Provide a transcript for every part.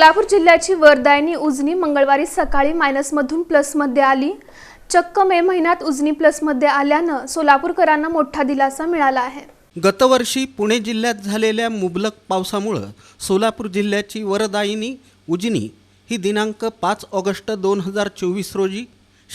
सोलापूर जिल्ह्याची वरदायनी उजनी मंगळवारी सकाळी मायनसमधून प्लसमध्ये आली. चक्क मे महिन्यात उजनी प्लसमध्ये आल्यानं सोलापूरकरांना मोठा दिलासा मिळाला आहे. गतवर्षी पुणे जिल्ह्यात झालेल्या मुबलक पावसामुळं सोलापूर जिल्ह्याची वरदायिनी उजनी ही दिनांक पाच ऑगस्ट दोन हजार चोवीस रोजी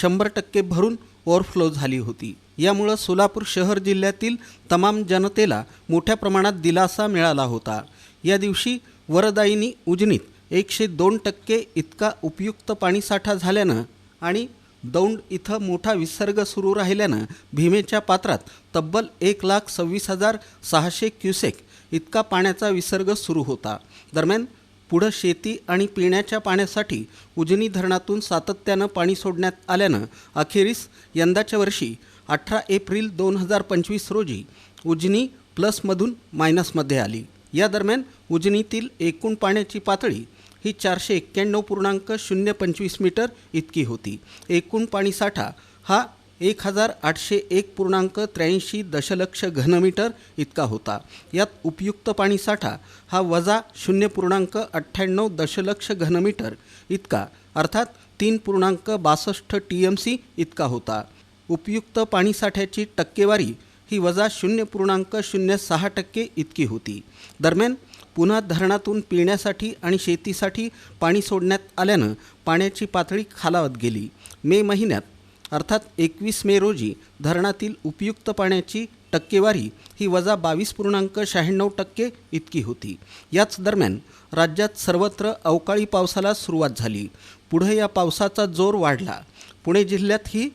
शंभर टक्के भरून ओव्हरफ्लो झाली होती. यामुळं सोलापूर शहर जिल्ह्यातील तमाम जनतेला मोठ्या प्रमाणात दिलासा मिळाला होता. या दिवशी वरदायिनी उजनीत एकशे दोन टक्के इतका उपयुक्त पाणीसाठा झाल्यानं आणि दौंड इथं मोठा विसर्ग सुरू राहिल्यानं भीमेच्या पात्रात तब्बल एक लाख सव्वीस हजार सहाशे क्युसेक इतका पाण्याचा विसर्ग सुरू होता. दरम्यान पुढं शेती आणि पिण्याच्या पाण्यासाठी उजनी धरणातून सातत्यानं पाणी सोडण्यात आल्यानं अखेरीस यंदाच्या वर्षी अठरा एप्रिल दोन हजार पंचवीस रोजी उजनी प्लसमधून मायनसमध्ये आली. या दरम्यान उजनीतील एकूण पाण्याची पातळी ही चारशे एक्क्याण्णव पूर्णांक शून्य पंचवीस मीटर इतकी होती. एकूण पाणीसाठा हा एक हजार आठशे एक पूर्णांक त्र्याऐंशी दशलक्ष घनमीटर इतका होता. यात उपयुक्त पाणीसाठा हा वजा शून्य पूर्णांक अठ्ठ्याण्णव दशलक्ष घनमीटर इतका अर्थात तीन पूर्णांक बासष्ट टी एम सी इतका होता. उपयुक्त पाणीसाठ्याची टक्केवारी ही वजा शून्य पूर्णांक शून्य सहा टक्के इतकी होती. दरम्यान पुन्हा धरणातून पिण्यासाठी आणि शेतीसाठी पाणी सोडण्यात आल्यानं पाण्याची पातळी खालावत गेली. मे महिन्यात अर्थात एकवीस मे रोजी धरणातील उपयुक्त पाण्याची टक्केवारी ही वजा बावीस पूर्णांक शहाण्णव टक्के इतकी होती. याच दरम्यान राज्यात सर्वत्र अवकाळी पावसाला सुरुवात झाली. पुढे या पावसाचा जोर वाढला. पुणे जिल्ह्यातही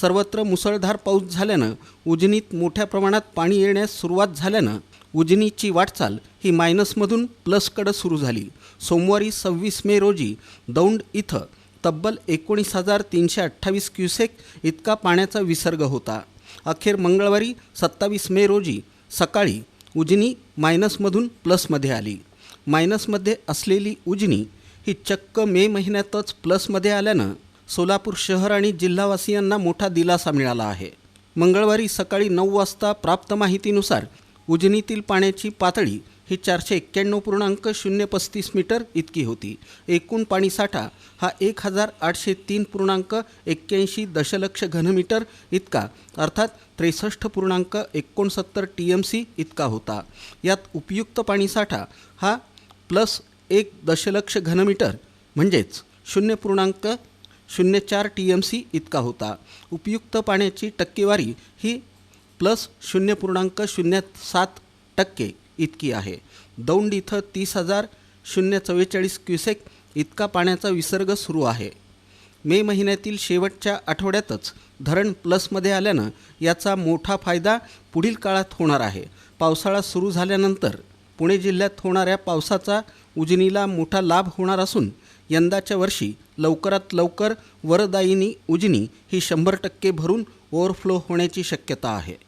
सर्वत्र मुसळधार पाऊस झाल्यानं उजनीत मोठ्या प्रमाणात पाणी येण्यास सुरुवात झाल्यानं उजनीची वाटचाल ही मायनसमधून प्लसकडं सुरू झाली. सोमवारी सव्वीस मे रोजी दौंड इथं तब्बल एकोणीस हजार तीनशे अठ्ठावीस क्युसेक इतका पाण्याचा विसर्ग होता. अखेर मंगळवारी सत्तावीस मे रोजी सकाळी उजनी मायनसमधून प्लसमध्ये आली. मायनसमध्ये असलेली उजनी ही चक्क मे महिन्यातच प्लसमध्ये आल्यानं सोलापूर शहर आणि जिल्हावासियांना मोठा दिलासा मिळाला आहे. मंगळवारी सकाळी नऊ वाजता प्राप्त माहितीनुसार उजनीतील पाण्याची पातळी ही चारशे एक्क्याण्णव पूर्णांक शून्य पस्तीस मीटर इतकी होती. एकूण पाणीसाठा हा एक हजार आठशे तीन पूर्णांक एक्क्याऐंशी दशलक्ष घनमीटर इतका अर्थात त्रेसष्ट पूर्णांक एकोणसत्तर टी एम सी इतका होता. यात उपयुक्त पाणीसाठा हा प्लस एक दशलक्ष घनमीटर म्हणजेच शून्य पूर्णांक शून्य चार टी एम सी इतका होता. उपयुक्त पाण्याची टक्केवारी ही प्लस शून्य पूर्णांक शून्य सात टक्के इतकी आहे. दौंड इथं तीस हजार शून्य चव्वेचाळीस क्युसेक इतका पाण्याचा विसर्ग सुरू आहे. मे महिन्यातील शेवटच्या आठवड्यातच धरण प्लसमध्ये आल्यानं याचा मोठा फायदा पुढील काळात होणार आहे. पावसाळा सुरू झाल्यानंतर पुणे जिल्ह्यात होणाऱ्या पावसाचा उजनीला मोठा लाभ होणार असून यंदाच्या वर्षी लवकरात लवकर वरदायिनी उजनी ही शंभर टक्के भरून ओव्हरफ्लो होण्याची शक्यता आहे.